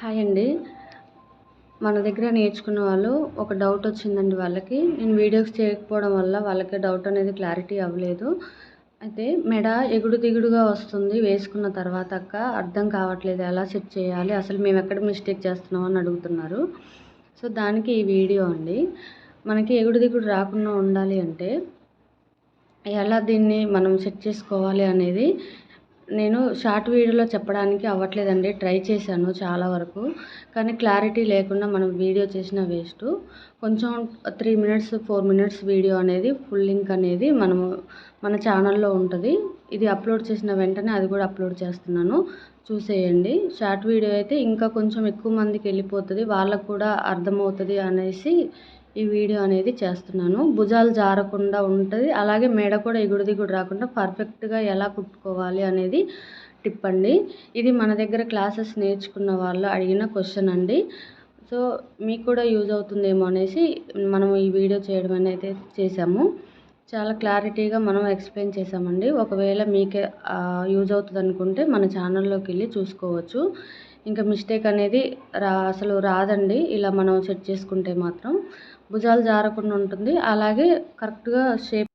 Hi అండి. మన దగ్గర నేర్చుకున్న వాళ్ళు ఒక డౌట్ వచ్చిందండి వాళ్ళకి. నేను వీడియోస్ చేయకపోవడం వల్ల వాళ్ళకి డౌట్ అనేది క్లారిటీ అవ్వలేదు. అయితే మెడ ఎగుడు దిగుడుగా వస్తుంది. వేసుకున్న తర్వాత అక్క అర్థం కావట్లేదు ఎలా సెట్ చేయాలి అసలు మేము ఎక్కడ మిస్టేక్ చేస్తున్నాం అని అడుగుతున్నారు. సో దానికి ఈ వీడియో అండి. మనకి ఎగుడు దిగుడు రాకుండా ఉండాలి అంటే ఎలా దీన్ని మనం సెట్ చేసుకోవాలి అనేది నేను షార్ట్ వీడియోలో చెప్పడానికి అవ్వట్లేదండి. ట్రై చేశాను చాలా వరకు. కానీ క్లారిటీ లేకుండా మనం వీడియో చేసిన వేస్ట్. కొంచెం three minutes four minutes video అనేది ఫుల్ లింక్ అనేది మనము మన ఛానల్లో ఉంటుంది. ఇది అప్లోడ్ చేసిన వెంటనే అది కూడా అప్లోడ్ చేస్తున్నాను. చూసేయండి. షార్ట్ వీడియో అయితే ఇంకా కొంచెం ఎక్కువ మందికి వెళ్ళిపోతుంది. వాళ్ళకు కూడా అర్థమవుతుంది అనేసి ఈ వీడియో అనేది చేస్తున్నాను. భుజాలు జారకుండా ఉంటుంది. అలాగే మెడ కూడా ఎగుడు దిగుడు రాకుండా పర్ఫెక్ట్గా ఎలా కుట్టుకోవాలి అనేది టిప్ అండి. ఇది మన దగ్గర క్లాసెస్ నేర్చుకున్న వాళ్ళు అడిగిన క్వశ్చన్ అండి. సో మీకు కూడా యూజ్ అవుతుందేమో అనేసి మనం ఈ వీడియో చేయడం అనేది చేసాము చాలా క్లారిటీగా మనం ఎక్స్ప్లెయిన్ చేసామండి ఒకవేళ మీకే యూజ్ అవుతుంది అనుకుంటే మన ఛానల్లోకి వెళ్ళి చూసుకోవచ్చు. ఇంకా మిస్టేక్ అనేది రా అసలు రాదండి. ఇలా మనం సెట్ చేసుకుంటే మాత్రం భుజాలు జారకుండా ఉంటుంది. అలాగే కరెక్ట్గా షేప్